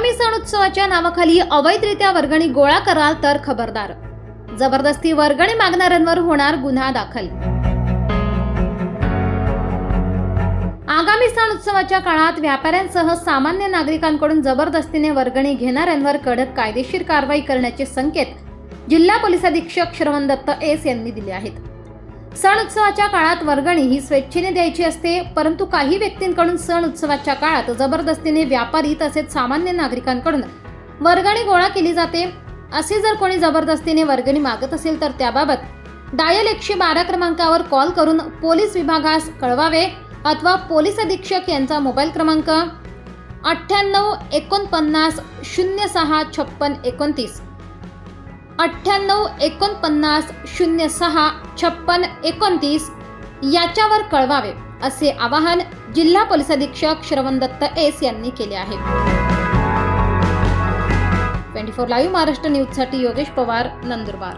आगामी सण उत्सवाच्या नावाखाली अवैधरित्या वर्गणी गोळा कराल तर खबरदार. जबरदस्ती वर्गणी मागणाऱ्यांवर होणार गुन्हा दाखल. आगामी सण उत्सवाच्या काळात व्यापाऱ्यांसह सामान्य नागरिकांकडून जबरदस्तीने वर्गणी घेणाऱ्यांवर कडक कायदेशीर कारवाई करण्याचे संकेत जिल्हा पोलीस अधीक्षक श्रवण दत्त एस यांनी दिले आहेत. सण उत्सवाच्या काळात वर्गणी ही स्वेच्छेने द्यायची असते परंतु काही व्यक्तींकडून सण उत्सवाच्या काळात जबरदस्तीने व्यापारी तसेच सामान्य नागरिकांकडून वर्गणी गोळा केली जाते. असे जर कोणी जबरदस्तीने वर्गणी मागत असेल तर त्याबाबत डायल एकशे बारा क्रमांकावर कॉल करून पोलीस विभागास कळवावे अथवा पोलीस अधीक्षक यांचा मोबाईल क्रमांक अठ्ठ्याण्णव एकोणपन्नास शून्य सहा छप्पन एकोणतीस. अठ्ठ्याण्णव एकोणपन्नास शून्य सहा छप्पन एकोणतीस याच्यावर कळवावे असे आवाहन जिल्हा पोलीस अधीक्षक श्रवण दत्त एस यांनी केले आहे. ट्वेंटी फोर लाईव्ह महाराष्ट्र न्यूजसाठी योगेश पवार नंदुरबार.